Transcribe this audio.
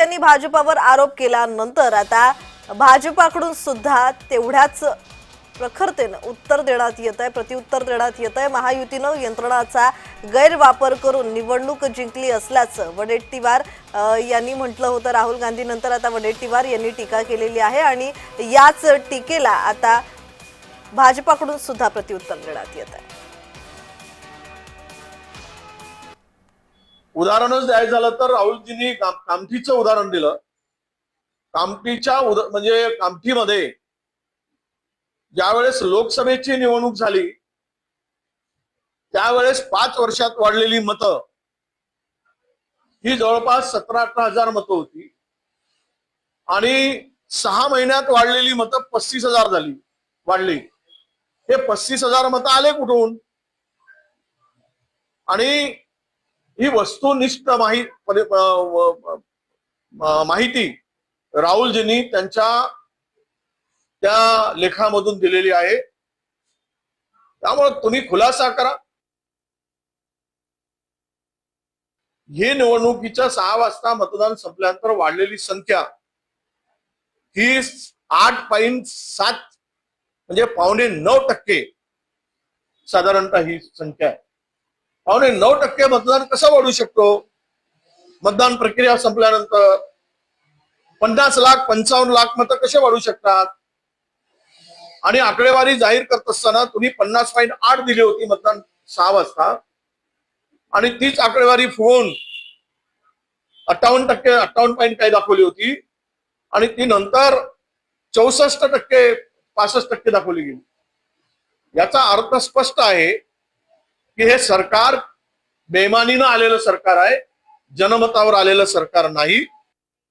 यांनी भाजपावर आरोप केल्यानंतर आता भाजपाकडून सुद्धा तेवढ्याच प्रखरतेनं उत्तर देण्यात येत आहे प्रत्युत्तर देण्यात येत आहे महायुतीनं यंत्रणाचा गैरवापर करून निवडणूक जिंकली असल्याचं वडेट्टीवार यांनी म्हटलं होतं. राहुल गांधीनंतर आता वडेट्टीवार यांनी टीका केलेली आहे आणि याच टीकेला आता भाजपाकडून सुद्धा प्रत्युत्तर देण्यात येत आहे उदाहरणच द्यायचं झालं तर राहुलजींनी काम- कामठीचं उदाहरण दिलं. कामठीच्या उद- म्हणजे कामठीमध्ये ज्यावेळेस लोकसभेची निवडणूक झाली त्यावेळेस पाच वर्षात वाढलेली मतं ही जवळपास सतरा अठरा हजार मतं होती. आणि सहा महिन्यात वाढलेली मतं पस्तीस हजार झाली वाढली. हे पस्तीस हजार मतं आले कुठून? आणि ही वस्तुनिष्ठ माहीत म्हणजे, माहिती राहुलजींनी त्यांच्या त्या लेखामधून दिलेली आहे. त्यामुळे तुम्ही खुलासा करा. हे निवडणुकीच्या सहा वाजता मतदान संपल्यानंतर वाढलेली संख्या ही आठ पॉईंट सात म्हणजे पावणे नऊ टक्के साधारणतः ही संख्या आहे. पावणे नऊ टक्के मतदान कसं वाढू शकतो? मतदान प्रक्रिया संपल्यानंतर पन्नास लाख पंचावन्न लाख मतं कसे वाढू शकतात? आणि आकडेवारी जाहीर करत असताना तुम्ही पन्नास पॉईंट आठ दिली होती मतदान सहा वाजता. आणि तीच आकडेवारी फुगवून अठ्ठावन्न टक्के अठ्ठावन्न पॉईंट काही दाखवली होती. आणि ती नंतर चौसष्ट टक्के पासष्ट टक्के दाखवली गेली. याचा अर्थ स्पष्ट आहे की हे सरकार बेमानीनं आलेलं सरकार आहे जनमतावर आलेलं सरकार नाही.